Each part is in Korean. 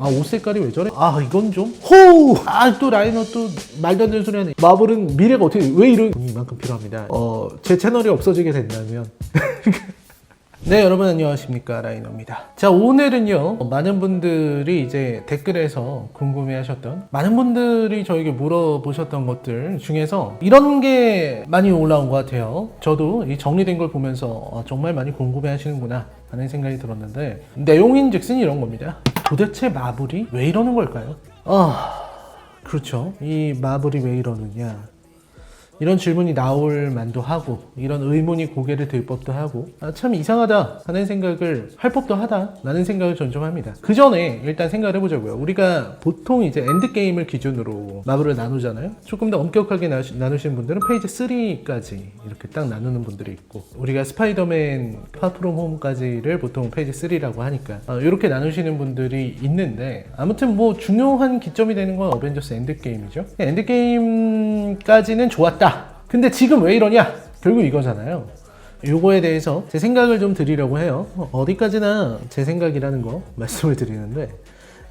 아 옷 색깔이 왜 저래? 아 이건 좀? 호우 아또 라이너 또 말도 안 되는 소리 하네. 마블은 미래가 어떻게 왜 이런 이만큼 필요합니다? 어 제 채널이 없어지게 된다면. 네 여러분 안녕하십니까? 라이너입니다. 자 오늘은요 많은 분들이 이제 댓글에서 궁금해 하셨던 많은 분들이 저에게 물어보셨던 것들 중에서 이런 게 많이 올라온 것 같아요. 저도 이 정리된 걸 보면서 어, 정말 많이 궁금해 하시는구나 하는 생각이 들었는데 내용인 즉슨 이런 겁니다 도대체 마블이 왜 이러는 걸까요? 아. 그렇죠. 이 마블이 왜 이러느냐 이런 질문이 나올 만도 하고 이런 의문이 고개를 들 법도 하고 아, 참 이상하다 하는 생각을 할 법도 하다 라는 생각을 전좀 합니다. 그 전에 일단 생각을 해보자고요. 우리가 보통 이제 엔드게임을 기준으로 마블을 나누잖아요. 조금 더 엄격하게 나, 나누시는 분들은 페이지 3까지 이렇게 딱 나누는 분들이 있고 우리가 스파이더맨 파프롬 홈까지를 보통 페이지 3라고 하니까 어, 이렇게 나누시는 분들이 있는데 아무튼 뭐 중요한 기점이 되는 건 어벤져스 엔드게임이죠. 엔드게임까지는 좋았다 근데 지금 왜 이러냐? 결국 이거잖아요. 요거에 대해서 제 생각을 좀 드리려고 해요. 어디까지나 제 생각이라는 거 말씀을 드리는데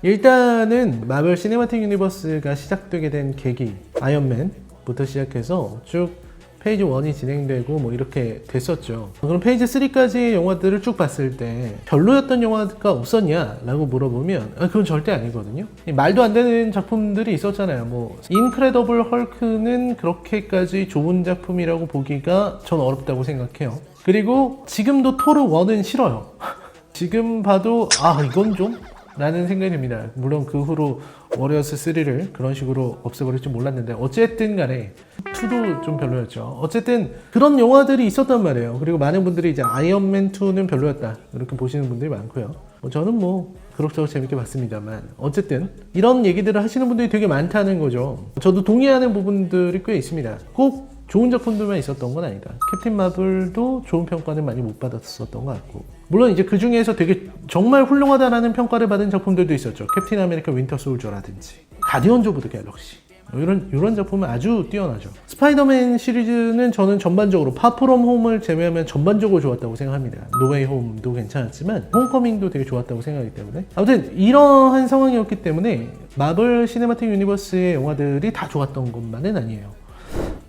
일단은 마블 시네마틱 유니버스가 시작되게 된 계기 아이언맨부터 시작해서 쭉 페이지 1이 진행되고 뭐 이렇게 됐었죠. 그럼 페이지 3까지의 영화들을 쭉 봤을 때 별로였던 영화가 없었냐? 라고 물어보면 아, 그건 절대 아니거든요. 이 말도 안 되는 작품들이 있었잖아요. 뭐 인크레더블 헐크는 그렇게까지 좋은 작품이라고 보기가 전 어렵다고 생각해요. 그리고 지금도 토르 1은 싫어요. 지금 봐도 아 이건 좀 라는 생각이 듭니다. 물론 그 후로 워리어스 3를 그런 식으로 없애버릴 줄 몰랐는데 어쨌든 간에 2도 좀 별로였죠. 어쨌든 그런 영화들이 있었단 말이에요. 그리고 많은 분들이 이제 아이언맨 2는 별로였다. 이렇게 보시는 분들이 많고요. 뭐 저는 뭐 그럭저럭 재밌게 봤습니다만 어쨌든 이런 얘기들을 하시는 분들이 되게 많다는 거죠. 저도 동의하는 부분들이 꽤 있습니다. 꼭 좋은 작품들만 있었던 건 아니다. 캡틴 마블도 좋은 평가는 많이 못 받았었던 것 같고. 물론 이제 그 중에서 되게 정말 훌륭하다라는 평가를 받은 작품들도 있었죠. 캡틴 아메리카 윈터 솔저라든지 가디언즈 오브 더 갤럭시. 이런 이런 작품은 아주 뛰어나죠. 스파이더맨 시리즈는 저는 전반적으로 파프롬 홈을 제외하면 전반적으로 좋았다고 생각합니다. 노웨이 홈도 괜찮았지만 홈커밍도 되게 좋았다고 생각하기 때문에 아무튼 이러한 상황이었기 때문에 마블 시네마틱 유니버스의 영화들이 다 좋았던 것만은 아니에요.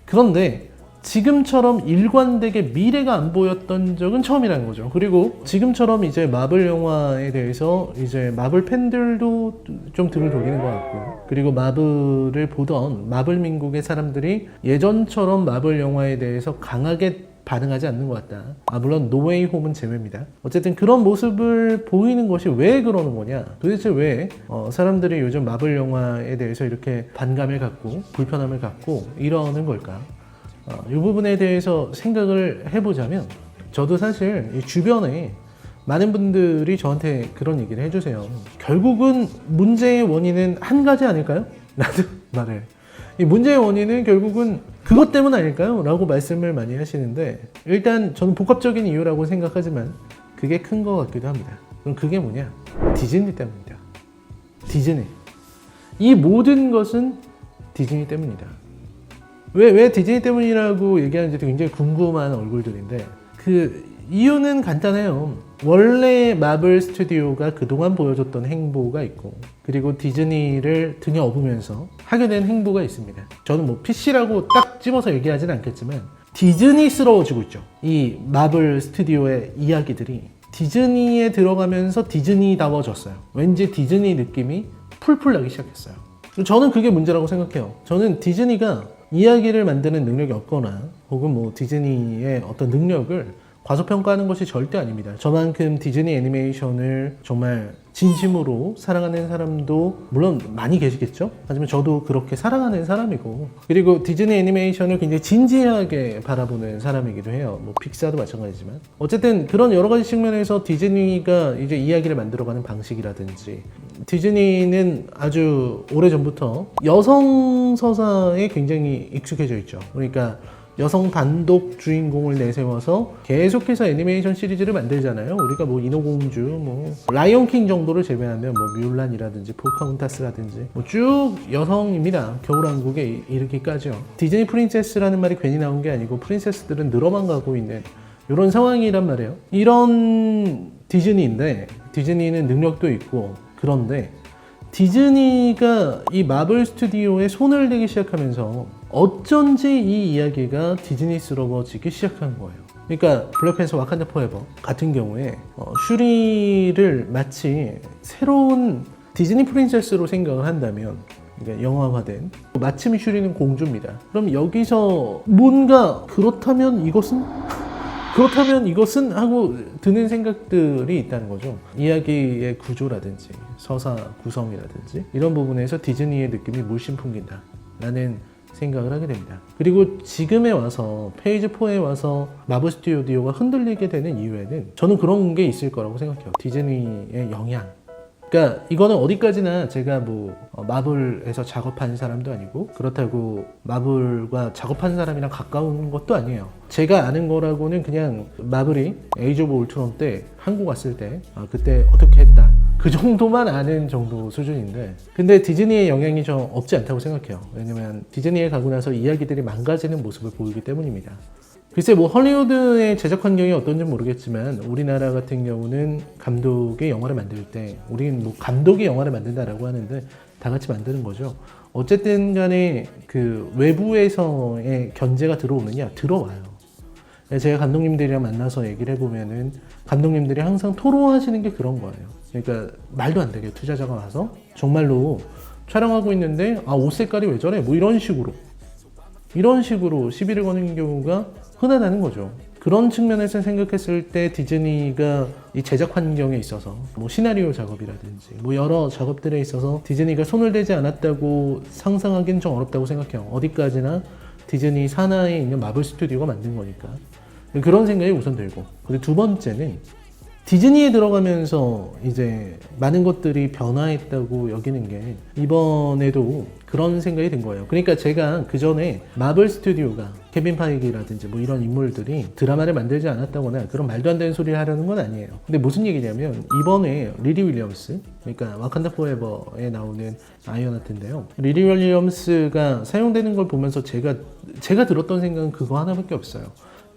그런데 지금처럼 일관되게 미래가 안 보였던 적은 처음이라는 거죠. 그리고 지금처럼 이제 마블 영화에 대해서 이제 마블 팬들도 좀 등을 돌리는 것 같고, 그리고 마블을 보던 마블 민국의 사람들이 예전처럼 마블 영화에 대해서 강하게 반응하지 않는 것 같다. 아, 물론 노웨이 홈은 제외입니다. 어쨌든 그런 모습을 보이는 것이 왜 그러는 거냐? 도대체 왜 어, 사람들이 요즘 마블 영화에 대해서 이렇게 반감을 갖고 불편함을 갖고 이러는 걸까? 어, 이 부분에 대해서 생각을 해보자면 저도 사실 이 주변에 많은 분들이 저한테 그런 얘기를 해주세요. 결국은 문제의 원인은 한 가지 아닐까요? 라는 말을. 이 문제의 원인은 결국은 그것 때문 아닐까요? 라고 말씀을 많이 하시는데 일단 저는 복합적인 이유라고 생각하지만 그게 큰 것 같기도 합니다. 그럼 그게 뭐냐? 디즈니 때문입니다. 디즈니. 이 모든 것은 디즈니 때문이다. 왜, 왜 디즈니 때문이라고 얘기하는지 굉장히 궁금한 얼굴들인데 그 이유는 간단해요. 원래 마블 스튜디오가 그동안 보여줬던 행보가 있고 그리고 디즈니를 등에 업으면서 하게 된 행보가 있습니다. 저는 뭐 PC라고 딱 집어서 얘기하진 않겠지만 디즈니스러워지고 있죠. 이 마블 스튜디오의 이야기들이 디즈니에 들어가면서 디즈니다워졌어요. 왠지 디즈니 느낌이 풀풀 나기 시작했어요. 저는 그게 문제라고 생각해요. 저는 디즈니가 이야기를 만드는 능력이 없거나 혹은 뭐 디즈니의 어떤 능력을 과소평가하는 것이 절대 아닙니다. 저만큼 디즈니 애니메이션을 정말 진심으로 사랑하는 사람도 물론 많이 계시겠죠? 하지만 저도 그렇게 사랑하는 사람이고 그리고 디즈니 애니메이션을 굉장히 진지하게 바라보는 사람이기도 해요. 뭐 픽사도 마찬가지지만 어쨌든 그런 여러 가지 측면에서 디즈니가 이제 이야기를 만들어가는 방식이라든지 디즈니는 아주 오래 전부터 여성 서사에 굉장히 익숙해져 있죠. 그러니까 여성 단독 주인공을 내세워서 계속해서 애니메이션 시리즈를 만들잖아요. 우리가 뭐 인어공주, 뭐 라이온킹 정도를 제외하면 뭐 뮬란이라든지 포카운타스라든지 뭐 쭉 여성입니다. 겨울왕국에 이르기까지요. 디즈니 프린세스라는 말이 괜히 나온 게 아니고 프린세스들은 늘어만 가고 있는 이런 상황이란 말이에요. 이런 디즈니인데 디즈니는 능력도 있고 그런데 디즈니가 이 마블 스튜디오에 손을 대기 시작하면서 어쩐지 이 이야기가 디즈니스러워지기 시작한 거예요. 그러니까 블랙팬서 와칸다 포에버 같은 경우에 어, 슈리를 마치 새로운 디즈니 프린세스로 생각을 한다면 그러니까 영화화된 마침 슈리는 공주입니다. 그럼 여기서 뭔가 그렇다면 이것은 그렇다면 이것은 하고 드는 생각들이 있다는 거죠. 이야기의 구조라든지 서사 구성이라든지 이런 부분에서 디즈니의 느낌이 물씬 풍긴다. 라는 생각을 하게 됩니다. 그리고 지금에 와서 페이지 4에 와서 마블 스튜디오가 흔들리게 되는 이유에는 저는 그런 게 있을 거라고 생각해요. 디즈니의 영향. 그러니까 이거는 어디까지나 제가 뭐 어, 마블에서 작업한 사람도 아니고 그렇다고 마블과 작업한 사람이랑 가까운 것도 아니에요. 제가 아는 거라고는 그냥 마블이 에이즈 오브 울트론 때 한국 왔을 때 아, 그때 어떻게 했다. 그 정도만 아는 정도 수준인데 근데 디즈니의 영향이 좀 없지 않다고 생각해요. 왜냐면 디즈니에 가고 나서 이야기들이 망가지는 모습을 보이기 때문입니다. 글쎄 뭐 헐리우드의 제작 환경이 어떤지 모르겠지만 우리나라 같은 경우는 감독이 영화를 만들 때 우리는 뭐 감독이 영화를 만든다라고 하는데 다 같이 만드는 거죠. 어쨌든 간에 그 외부에서의 견제가 들어오느냐 들어와요. 제가 감독님들이랑 만나서 얘기를 해보면은 감독님들이 항상 토로하시는 게 그런 거예요. 그러니까 말도 안 되게 투자자가 와서 정말로 촬영하고 있는데 아 옷 색깔이 왜 저래? 뭐 이런 식으로 이런 식으로 시비를 거는 경우가 흔하다는 거죠. 그런 측면에서 생각했을 때 디즈니가 이 제작 환경에 있어서 뭐 시나리오 작업이라든지 뭐 여러 작업들에 있어서 디즈니가 손을 대지 않았다고 상상하기는 좀 어렵다고 생각해요. 어디까지나 디즈니 산하에 있는 마블 스튜디오가 만든 거니까. 그런 생각이 우선 들고. 그리고 두 번째는 디즈니에 들어가면서 이제 많은 것들이 변화했다고 여기는 게 이번에도 그런 생각이 든 거예요. 그러니까 제가 그 전에 마블 스튜디오가 케빈 파이기라든지 뭐 이런 인물들이 드라마를 만들지 않았다거나 그런 말도 안 되는 소리를 하려는 건 아니에요. 근데 무슨 얘기냐면 이번에 리리 윌리엄스, 그러니까 와칸다 포에버에 나오는 아이언하트인데요. 리리 윌리엄스가 사용되는 걸 보면서 제가 제가 들었던 생각은 그거 하나밖에 없어요.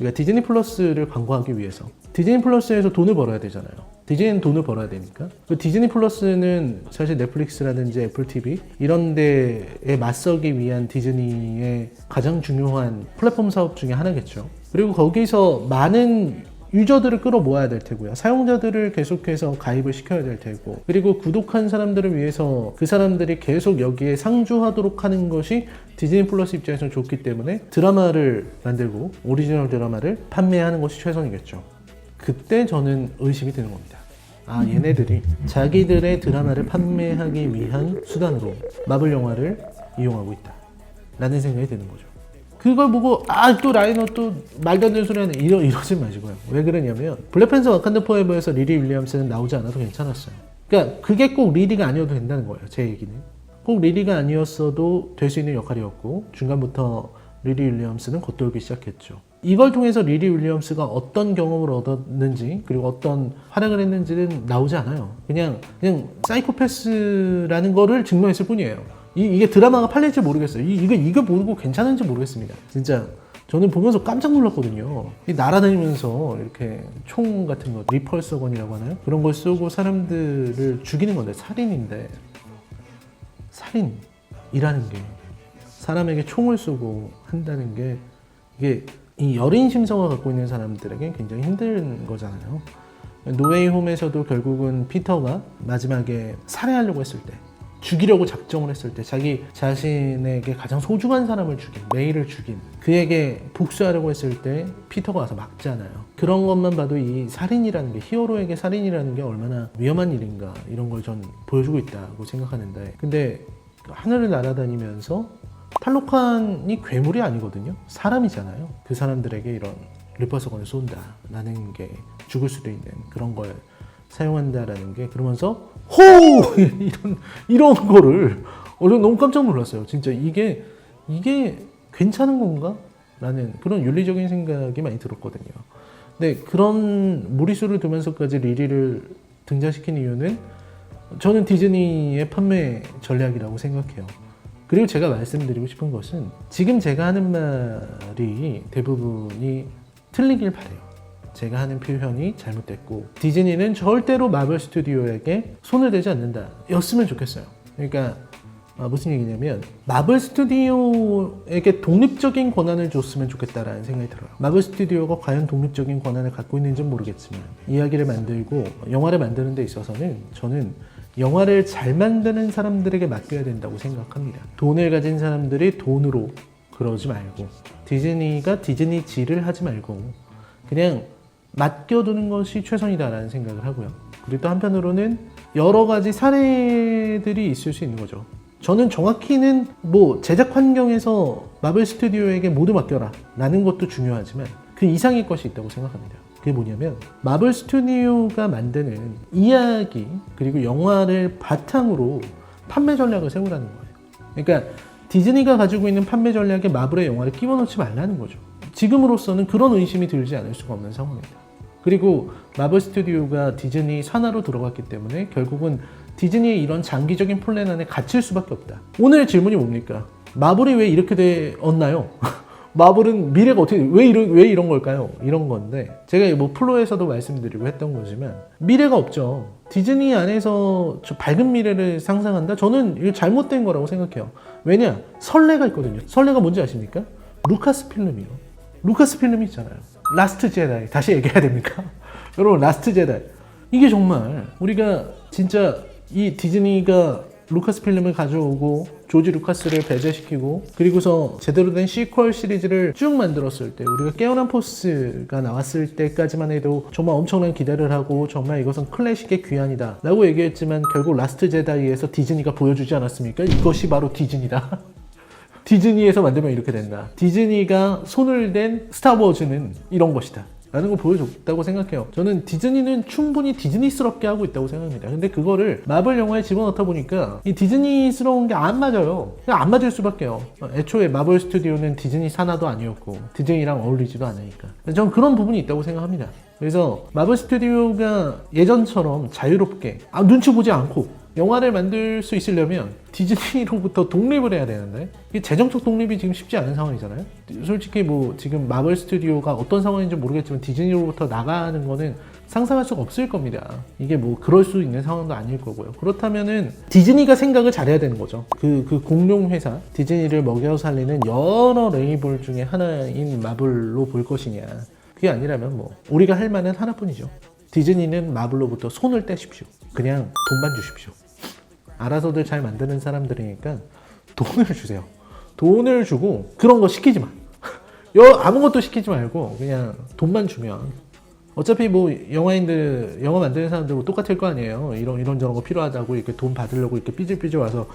그러니까 디즈니 플러스를 광고하기 위해서 디즈니 플러스에서 돈을 벌어야 되잖아요. 디즈니는 돈을 벌어야 되니까. 그 디즈니 플러스는 사실 넷플릭스라든지 애플 TV 이런 데에 맞서기 위한 디즈니의 가장 중요한 플랫폼 사업 중에 하나겠죠. 그리고 거기서 많은 유저들을 끌어모아야 될 테고요. 사용자들을 계속해서 가입을 시켜야 될 테고. 그리고 구독한 사람들을 위해서 그 사람들이 계속 여기에 상주하도록 하는 것이 디즈니 플러스 입장에서는 좋기 때문에 드라마를 만들고 오리지널 드라마를 판매하는 것이 최선이겠죠. 그때 저는 의심이 드는 겁니다. 아, 얘네들이 자기들의 드라마를 판매하기 위한 수단으로 마블 영화를 이용하고 있다. 라는 생각이 드는 거죠. 그걸 보고 아 또 라이너 또 말도 안 되는 소리 하네. 이러, 이러지 마시고요. 왜 그러냐면 블랙팬서 와칸다 포에버에서 리리 윌리엄스는 나오지 않아도 괜찮았어요. 그러니까 그게 꼭 리리가 아니어도 된다는 거예요 제 얘기는. 꼭 리리가 아니었어도 될 수 있는 역할이었고 중간부터 리리 윌리엄스는 겉돌기 시작했죠. 이걸 통해서 리리 윌리엄스가 어떤 경험을 얻었는지 그리고 어떤 활약을 했는지는 나오지 않아요. 그냥 그냥 사이코패스라는 거를 증명했을 뿐이에요 이, 이게 드라마가 팔릴지 모르겠어요. 이, 이거, 이거 보고 괜찮은지 모르겠습니다. 진짜. 저는 보면서 깜짝 놀랐거든요. 이 날아다니면서 이렇게 총 같은 거, 리펄서건이라고 하나요? 그런 걸 쏘고 사람들을 죽이는 건데, 살인인데, 살인이라는 게, 사람에게 총을 쏘고 한다는 게, 이게 이 여린 심성을 갖고 있는 사람들에게 굉장히 힘든 거잖아요. 노웨이 홈에서도 결국은 피터가 마지막에 살해하려고 했을 때, 죽이려고 작정을 했을 때 자기 자신에게 가장 소중한 사람을 죽인 메이를 죽인 그에게 복수하려고 했을 때 피터가 와서 막잖아요. 그런 것만 봐도 이 살인이라는 게 히어로에게 살인이라는 게 얼마나 위험한 일인가 이런 걸 전 보여주고 있다고 생각하는데. 근데 하늘을 날아다니면서 탈로칸이 괴물이 아니거든요. 사람이잖아요. 그 사람들에게 이런 리퍼서건을 쏜다라는 게 죽을 수도 있는 그런 걸 사용한다라는 게 그러면서 호 이런 이런 거를 어, 저 너무 깜짝 놀랐어요. 진짜 이게 이게 괜찮은 건가? 라는 그런 윤리적인 생각이 많이 들었거든요. 근데 그런 무리수를 두면서까지 리리를 등장시킨 이유는 저는 디즈니의 판매 전략이라고 생각해요. 그리고 제가 말씀드리고 싶은 것은 지금 제가 하는 말이 대부분이 틀리길 바래요. 제가 하는 표현이 잘못됐고 디즈니는 절대로 마블 스튜디오에게 손을 대지 않는다 였으면 좋겠어요 그러니까 아, 무슨 얘기냐면 마블 스튜디오에게 독립적인 권한을 줬으면 좋겠다라는 생각이 들어요. 마블 스튜디오가 과연 독립적인 권한을 갖고 있는지는 모르겠지만 이야기를 만들고 영화를 만드는 데 있어서는 저는 영화를 잘 만드는 사람들에게 맡겨야 된다고 생각합니다. 돈을 가진 사람들이 돈으로 그러지 말고 디즈니가 디즈니 질을 하지 말고 그냥 맡겨두는 것이 최선이다라는 생각을 하고요. 그리고 또 한편으로는 여러 가지 사례들이 있을 수 있는 거죠. 저는 정확히는 뭐 제작 환경에서 마블 스튜디오에게 모두 맡겨라 라는 것도 중요하지만 그 이상의 것이 있다고 생각합니다. 그게 뭐냐면 마블 스튜디오가 만드는 이야기 그리고 영화를 바탕으로 판매 전략을 세우라는 거예요. 그러니까 디즈니가 가지고 있는 판매 전략에 마블의 영화를 끼워 넣지 말라는 거죠. 지금으로서는 그런 의심이 들지 않을 수가 없는 상황입니다. 그리고 마블 스튜디오가 디즈니 산하로 들어갔기 때문에 결국은 디즈니의 이런 장기적인 플랜 안에 갇힐 수밖에 없다. 오늘 질문이 뭡니까? 마블이 왜 이렇게 되었나요? 마블은 미래가 어떻게 왜 이런 왜 이런 걸까요? 이런 건데 제가 뭐 플로에서도 말씀드리고 했던 거지만 미래가 없죠. 디즈니 안에서 저 밝은 미래를 상상한다? 저는 이거 잘못된 거라고 생각해요. 왜냐? 설레가 있거든요. 설레가 뭔지 아십니까? 루카스 필름이요. 루카스 필름이 있잖아요. 라스트 제다이 다시 얘기해야 됩니까? 여러분 라스트 제다이 이게 정말 우리가 진짜 이 디즈니가 루카스 필름을 가져오고 조지 루카스를 배제시키고 그리고서 제대로 된 시퀄 시리즈를 쭉 만들었을 때 우리가 깨어난 포스가 나왔을 때까지만 해도 정말 엄청난 기대를 하고 정말 이것은 클래식의 귀환이다 라고 얘기했지만 결국 라스트 제다이에서 디즈니가 보여주지 않았습니까? 이것이 바로 디즈니다 디즈니에서 만들면 이렇게 된다. 디즈니가 손을 댄 스타워즈는 이런 것이다. 라는 걸 보여줬다고 생각해요. 저는 디즈니는 충분히 디즈니스럽게 하고 있다고 생각합니다. 근데 그거를 마블 영화에 집어넣다 보니까 이 디즈니스러운 게 안 맞아요. 그냥 안 맞을 수밖에요. 애초에 마블 스튜디오는 디즈니 산하도 아니었고 디즈니랑 어울리지도 않으니까. 저는 그런 부분이 있다고 생각합니다. 그래서 마블 스튜디오가 예전처럼 자유롭게 아, 눈치 보지 않고 영화를 만들 수 있으려면 디즈니로부터 독립을 해야 되는데 재정적 독립이 지금 쉽지 않은 상황이잖아요. 솔직히 뭐 지금 마블 스튜디오가 어떤 상황인지 모르겠지만 디즈니로부터 나가는 거는 상상할 수가 없을 겁니다. 이게 뭐 그럴 수 있는 상황도 아닐 거고요. 그렇다면은 디즈니가 생각을 잘해야 되는 거죠. 그, 그 공룡 회사 디즈니를 먹여 살리는 여러 레이블 중에 하나인 마블로 볼 것이냐. 그게 아니라면 뭐 우리가 할 만은 하나뿐이죠. 디즈니는 마블로부터 손을 떼십시오. 그냥 돈만 주십시오. 알아서들 잘 만드는 사람들이니까 돈을 주세요. 돈을 주고 그런 거 시키지 마. 여, 아무것도 시키지 말고 그냥 돈만 주면 어차피 뭐 영화인들 영화 만드는 사람들 뭐 똑같을 거 아니에요. 이런 이런 저런 거 필요하다고 이렇게 돈 받으려고 이렇게 삐질삐질 와서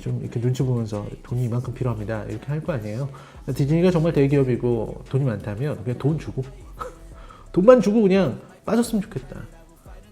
좀 이렇게 눈치 보면서 돈이 이만큼 필요합니다. 이렇게 할 거 아니에요. 디즈니가 정말 대기업이고 돈이 많다면 그냥 돈 주고 돈만 주고 그냥 빠졌으면 좋겠다.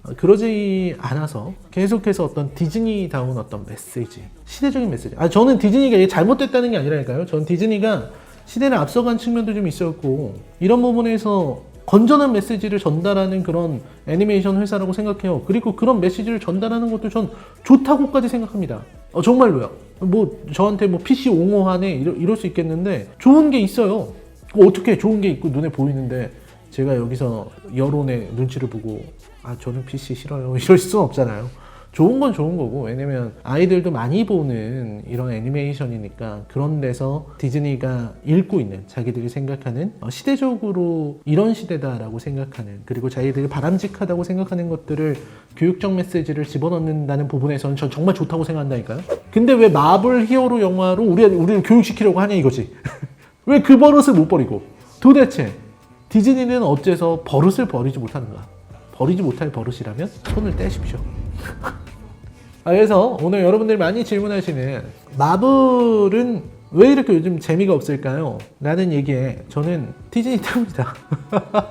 어, 그러지 않아서 계속해서 어떤 디즈니다운 어떤 메시지, 시대적인 메시지. 아, 저는 디즈니가 잘못됐다는 게 아니라니까요. 저는 디즈니가 시대를 앞서간 측면도 좀 있었고, 이런 부분에서 건전한 메시지를 전달하는 그런 애니메이션 회사라고 생각해요. 그리고 그런 메시지를 전달하는 것도 전 좋다고까지 생각합니다. 어, 정말로요. 뭐, 저한테 뭐 PC 옹호하네, 이러, 이럴 수 있겠는데, 좋은 게 있어요. 어떻게 좋은 게 있고 눈에 보이는데, 제가 여기서 여론의 눈치를 보고 아 저는 PC 싫어요 이럴 수는 없잖아요. 좋은 건 좋은 거고 왜냐면 아이들도 많이 보는 이런 애니메이션이니까 그런 데서 디즈니가 읽고 있는 자기들이 생각하는 어, 시대적으로 이런 시대다라고 생각하는 그리고 자기들이 바람직하다고 생각하는 것들을 교육적 메시지를 집어넣는다는 부분에서는 전 정말 좋다고 생각한다니까요. 근데 왜 마블 히어로 영화로 우리 우리를 교육시키려고 하냐 이거지. 왜 그 버릇을 못 버리고 도대체 디즈니는 어째서 버릇을 버리지 못하는가? 버리지 못할 버릇이라면 손을 떼십시오. 아, 그래서 오늘 여러분들이 많이 질문하시는 마블은 왜 이렇게 요즘 재미가 없을까요? 라는 얘기에 저는 디즈니 때문이다.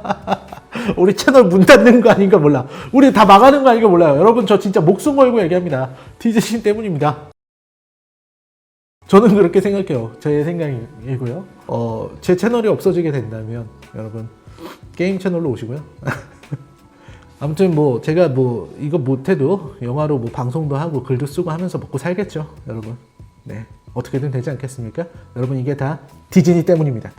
우리 채널 문 닫는 거 아닌가 몰라. 우리 다 망하는 거 아닌가 몰라요. 여러분 저 진짜 목숨 걸고 얘기합니다. 디즈니 때문입니다. 저는 그렇게 생각해요. 제 생각이고요. 어, 제 채널이 없어지게 된다면 여러분 게임 채널로 오시고요. 아무튼 뭐 제가 뭐 이거 못해도 영화로 뭐 방송도 하고 글도 쓰고 하면서 먹고 살겠죠, 여러분. 네, 어떻게든 되지 않겠습니까? 여러분 이게 다 디즈니 때문입니다.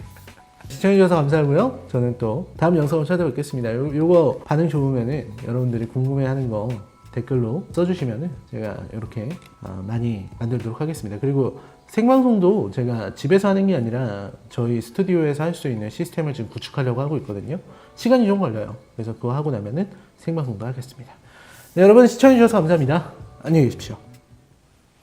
시청해주셔서 감사하고요. 저는 또 다음 영상으로 찾아뵙겠습니다. 요, 요거 반응 좋으면은 여러분들이 궁금해하는 거 댓글로 써주시면은 제가 이렇게 어, 많이 만들도록 하겠습니다. 그리고 생방송도 제가 집에서 하는 게 아니라 저희 스튜디오에서 할 수 있는 시스템을 지금 구축하려고 하고 있거든요. 시간이 좀 걸려요. 그래서 그거 하고 나면은 생방송도 하겠습니다. 네, 여러분 시청해주셔서 감사합니다. 안녕히 계십시오.